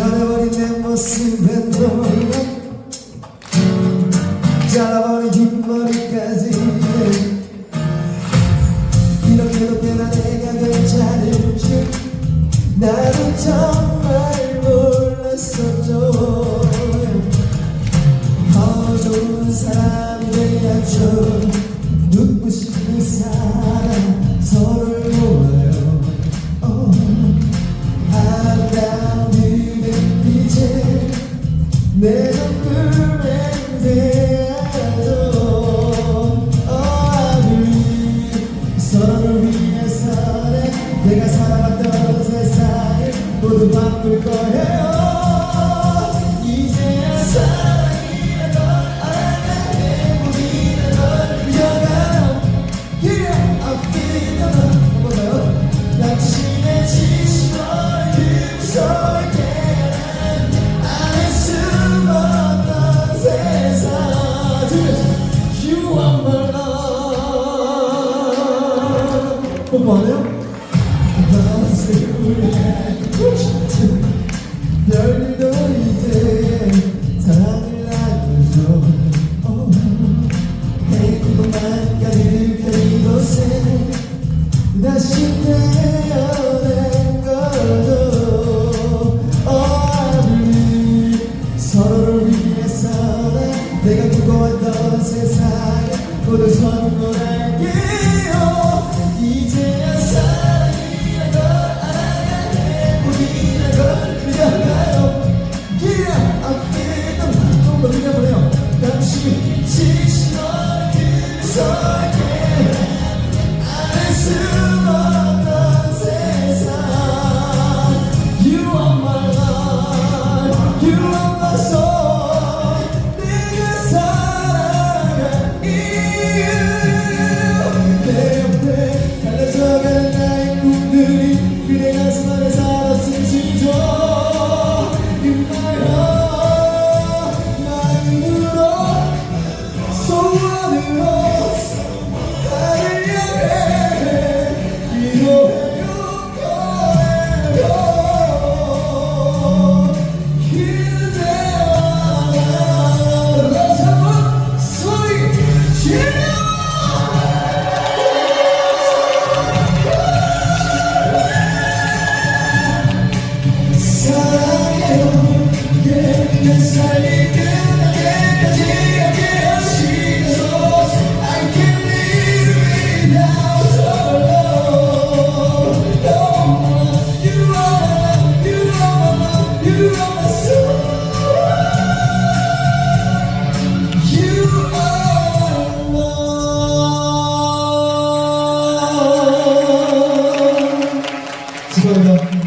변해버린 내 모습에 놀라 잘라버린 흰머리까지. 이렇게도 꽤나 내가 괜찮을지 나도 정말 몰랐었죠. 더 좋은 사람이 돼야죠. 눈부신 바꿀 거예요. 이제야 걸 알아가 행복이란 걸 믿어가요 Yeah, I feel love 한번 없던 세상 You are my love. 뽀뽀하네요? 내가 무거웠던 세상에 모두 선물할게요 이제야 사랑이란 걸 알아가네 우리란 걸 그려가요 Yeah, I feel the 보여. 당신이 지친 너를 그리 그대 가슴 안에 살았을지도 In my heart Dziękuję.